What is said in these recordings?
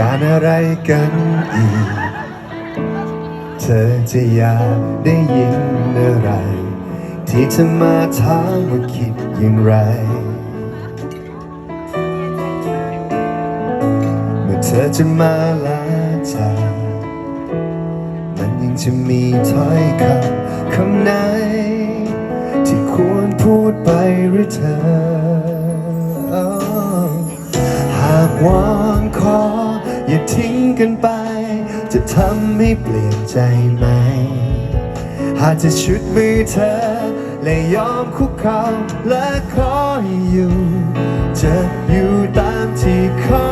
การอะไรกันอีก เธอจะอยากได้ยินอะไร ที่จะมาถามว่าคิดอย่างไร เมื่อเธอจะมาลาจากมันยังจะมีถ้อยคำคำไหน ที่ควรพูดไปหรือเธอ หากวอนขอ ทิ้งกันไป จะทำให้เปลี่ยนใจไหม หากจะชุดมือเธอ และยอมคุกเข่าและขอให้อยู่ จะอยู่ตามที่ขอ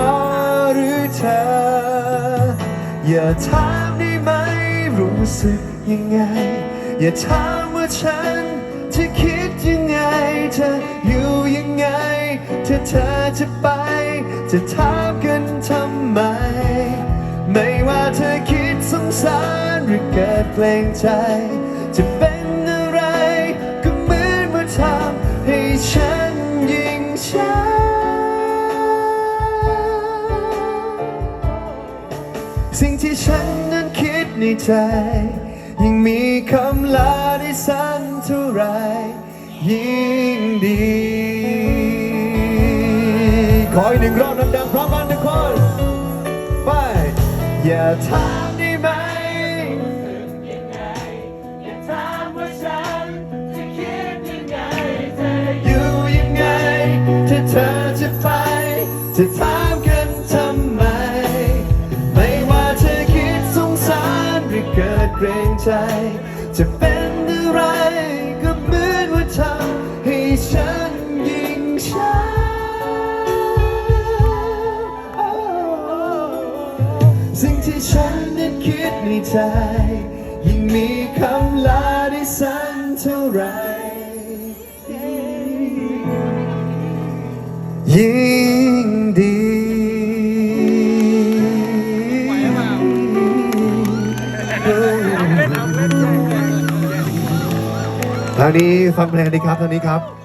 หรือเธอ อย่าถามได้ไหม รู้สึกยังไง อย่าถามว่าฉันจะคิดยังไงเธออยู่ยังไงถ้าเธอจะไป จะถามกัน สารหรือเกิดเกรงใจ จะเป็นอะไรก็เหมือนมาทำให้ฉันยิ่งช้าสิ่งที่ฉันนั้นคิดในใจยังมีคำลาได้สั้นเท่าไรยิ่งดี ขออีกหนึ่งรอบดังๆพร้อมกันทุกคน ไป อย่าถาม จะถามกันทำไม ไม่ว่าเธอคิดสงสารหรือเกิดเกรงใจ จะเป็นอะไรก็เหมือนว่าทำให้ฉันยิ่งช้าสิ่งที่ฉันนั้นคิดในใจ ยิ่งมีคำลาได้สั้นเท่าไรยิ่ง ดีทางนี้ฟังเพลงดีครับทางนี้ครับ